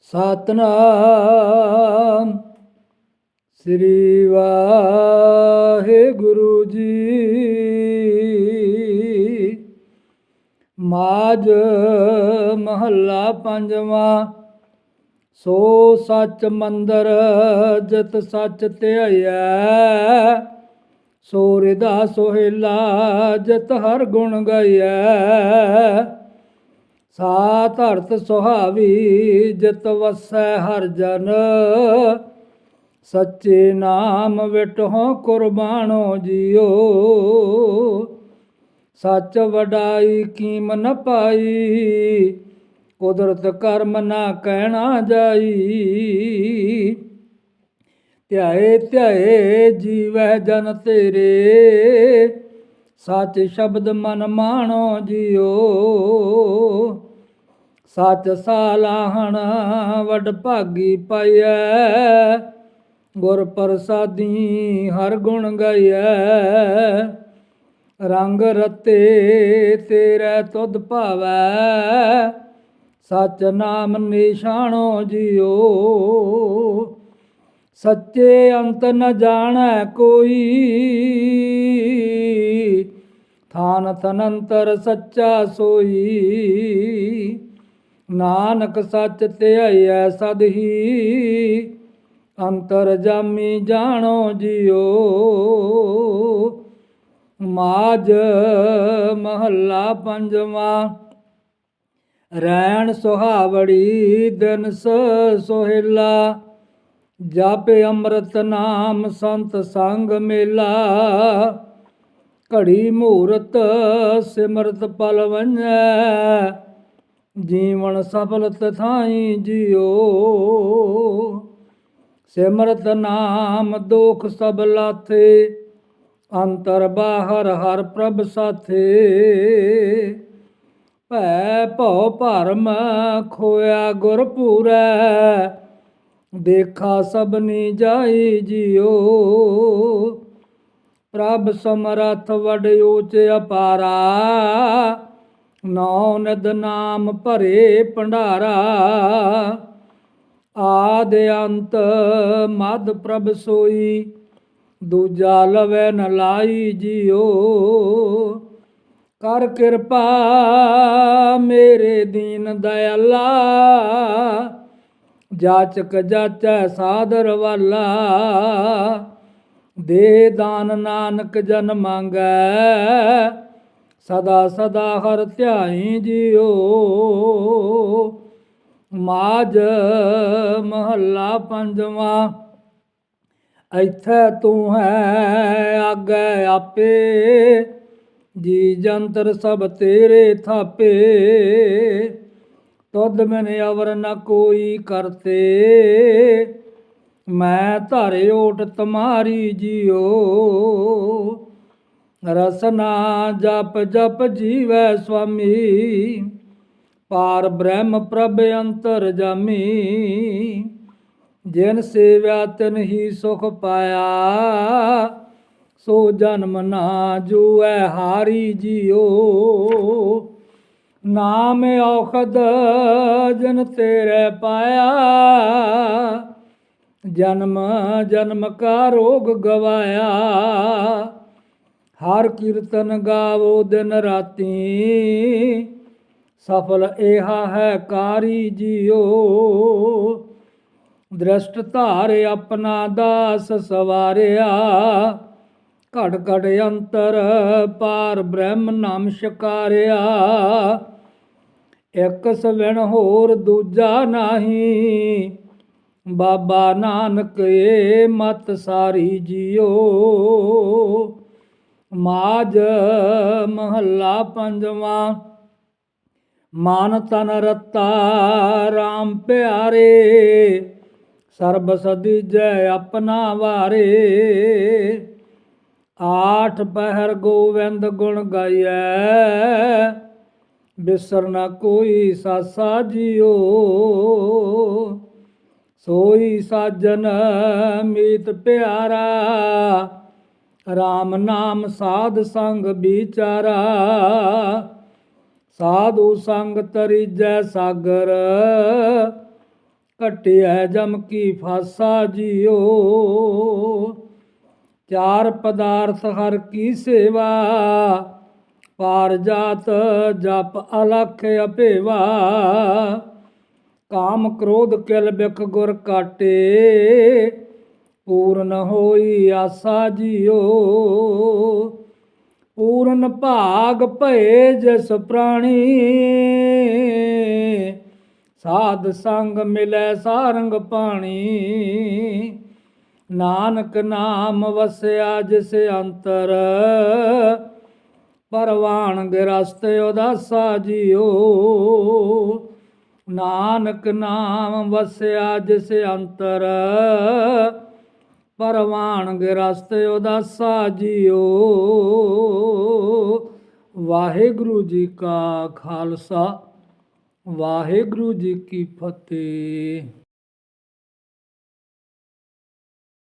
ਸਤਨਾਮ। ਸ੍ਰੀ ਵਾਹਿਗੁਰੂ ਜੀ। ਮਾਜ ਮਹੱਲਾ ਪੰਜਵਾਂ। ਸੋ ਸੱਚ ਮੰਦਰ ਜਤ ਸੱਚ ਧਿਆਇਐ ਸੋ ਰਿਦਾ ਸੋਹਿਲਾ ਜਤ ਹਰ ਗੁਣ ਗਾਇਐ ਸਾ ਧਰਤ ਸੁਹਾਵੀ ਜਿਤ ਵਸੈ ਹਰ ਜਨ। ਸੱਚੇ ਨਾਮ ਵਿਟਹੁ ਕੁਰਬਾਨੋ ਜੀਓ। ਸੱਚ ਵਡਾਈ ਕੀਮ ਨ ਪਾਈ। ਕੁਦਰਤ ਕਰਮ ਨਾ ਕਹਿਣਾ ਜਾਈ। ਧਿਆਏ ਧਿਆਏ ਜੀਵੈ ਜਨ ਤੇਰੇ। ਸੱਚ ਸ਼ਬਦ ਮਨ ਮਾਣੋ ਜਿਉ ਸੱਚ ਸਾਲਾਹਣ ਵਡ ਭਾਗੀ ਪਾਈਐ, ਗੁਰ ਪ੍ਰਸਾਦੀ ਹਰ ਗੁਣ ਗਾਈਐ। ਰੰਗ ਰਤੇ ਤੇਰੇ ਤੁਧ ਭਾਵੈ, ਸਚ ਨਾਮ ਨਿਸ਼ਾਨੋ ਜਿਉ ਸੱਚੇ ਅੰਤ ਨ ਜਾਣੈ ਕੋਈ, ਥਾਨ ਤਨੰਤਰ ਸੱਚਾ ਸੋਈ। ਨਾਨਕ ਸੱਚ ਧਿਆਇਐ ਸਦ ਹੀ। ਅੰਤਰ ਜਾਮੀ ਜਾਣੋ ਜਿਉ। ਮਾਜ ਮਹੱਲਾ ਪੰਜਵਾਂ। ਰੈਣ ਸੁਹਾਵੜੀ ਦਿਨ ਸ ਸੋਹਿਲਾ। ਜਪ ਅੰਮ੍ਰਿਤ ਨਾਮ ਸੰਤ ਸੰਗ ਮੇਲਾ। ਘੜੀ ਮੂਰਤ ਸਿਮਰਤ ਪਲਵੰਜੈ ਜੀਵਨ ਸਫਲ ਤਥਾਈ ਜਿਉ। ਸਿਮਰਤ ਨਾਮ ਦੁਖ ਸਭ ਲਾਥੇ, ਅੰਤਰ ਬਾਹਰ ਹਰ ਪ੍ਰਭ ਸਾਥੇ। ਭੈ ਭਉ ਭਰਮ ਖੋਇਆ ਗੁਰ ਪੂਰੈ, ਦੇਖਾ ਸਭਨੀ ਜਾਈ ਜਿਉ। ਪ੍ਰਭ ਸਮਰਥ ਵਡ ਊਚ ਅਪਾਰਾ ਨੌ ਨਦ ਨਾਮ ਭਰੇ ਭੰਡਾਰਾ, ਆਦ ਅੰਤ ਮਦ ਪ੍ਰਭ ਸੋਈ, ਦੂਜਾ ਲਵੈ ਨ ਲਾਈ ਜਿਉ। ਕਰ ਕਿਰਪਾ ਮੇਰੇ ਦੀਨ ਦਇਆਲਾ, ਜਾਚਕ ਜਾਚੈ ਸਾਦਰ ਵਾਲਾ। ਦੇ ਦਾਨ ਨਾਨਕ ਜਨ ਮੰਗੈ ਸਦਾ ਸਦਾ ਹਰ ਧਿਆਈ ਜਿਉ। ਮਾਜ ਮਹੱਲਾ ਪੰਜਵਾਂ। ਇੱਥੇ ਤੂੰ ਹੈ ਆਗੇ ਆਪੇ। ਜੀ ਜੰਤਰ ਸਭ ਤੇਰੇ ਥਾਪੇ। ਤੁਧ ਮੈਨ ਅਵਰ ਨ ਕੋਈ ਕਰਤੇ। ਮੈਂ ਧਾਰੇ ਓਟ ਤੁਮਾਰੀ ਜਿਉ। ਰਸਨਾ ਜਪ ਜਪ ਜੀਵੈ ਸੁਆਮੀ, ਪਾਰ ਬ੍ਰਹਮ ਪ੍ਰਭ ਅੰਤਰ ਜਾਮੀ। ਜਿਨ ਸੇਵਿਆ ਤਿਨ ਹੀ ਸੁਖ ਪਾਇਆ, ਸੋ ਜਨਮ ਨਾ ਜੂਐ ਹਾਰੀ ਜਿਉ ਨਾਮ ਔਖਦ ਜਨ ਤੇਰੇ ਪਾਇਆ, ਜਨਮ ਜਨਮ ਕਾ ਰੋਗ ਗਵਾਇਆ। ਹਰ ਕੀਰਤਨ ਗਾਵੋ ਦਿਨ ਰਾਤੀ। ਸਫਲ ਏਹਾ ਹੈ ਕਾਰੀ ਜਿਉ ਦ੍ਰਿਸ਼ਟ ਧਾਰ ਆਪਣਾ ਦਾਸ ਸਵਾਰਿਆ। ਘੜ ਘੜ ਅੰਤਰ ਪਾਰ ਬ੍ਰਹਮ ਨਾਮ ਸ਼ਕਾਰਿਆ। ਇੱਕ ਸਵਣ ਹੋਰ ਦੂਜਾ ਨਾਹੀ। ਬਾਬਾ ਨਾਨਕ ਏ ਮਤ ਸਾਰੀ ਜਿਉ ਮਾਜ ਮਹੱਲਾ ਪੰਜਵਾਂ। ਮਨ ਤਨ ਰਤਾ RAM ਪਿਆਰੇ, ਸਰਬ ਸਦੀ ਜੈ ਆਪਣਾ ਵਾਰੇ। ਆਠ ਪਹਿਰ ਗੋਵਿੰਦ ਗੁਣ ਗਾਇਐ ਬਿਸਰ ਨਾ ਕੋਈ ਸਾਸਾ ਜਿਉ ਸੋਈ ਸਾਜਨ ਮੀਤ ਪਿਆਰਾ RAM ਨਾਮ ਸਾਧ ਸੰਗ ਵਿਚਾਰਾ। ਸਾਧੂ ਸੰਗ ਤਰੀਜੈ ਸਾਗਰ। ਕਟਿਆ ਜਮ ਕੀ ਫਾਸਾ ਜਿਓ। ਚਾਰ ਪਦਾਰਥ ਹਰ ਕੀ ਸੇਵਾ। ਪਾਰ ਜਾਤ ਜਪ ਅਲਖ ਅਪੇਵਾ ਕਾਮ ਕ੍ਰੋਧ ਕਿਲ ਬਿਖ ਗੁਰ ਕਾਟੇ। ਪੂਰਨ ਹੋਈ ਆਸਾ ਜਿਓ। ਪੂਰਨ ਭਾਗ ਭਏ ਜਿਸ ਪ੍ਰਾਣੀ। ਸਾਧ ਸੰਗ ਮਿਲੈ ਸਾਰੰਗ ਪਾਣੀ। ਨਾਨਕ ਨਾਮ ਵਸਿਆ ਜਿਸ ਅੰਤਰ। ਪਰਵਾਨ ਗ੍ਰਸਤ ਉਦਾਸਾ ਜਿਓ। ਨਾਨਕ ਨਾਮ ਵਸਿਆ ਜਿਸ ਅੰਤਰ। ਪਰਵਾਨ ਗ੍ਰਸਤ ਉਦਾਸਾ ਜਿਓ। ਵਾਹਿਗੁਰੂ ਜੀ ਕਾ ਖਾਲਸਾ ਵਾਹਿਗੁਰੂ ਜੀ ਕੀ ਫਤਿਹ।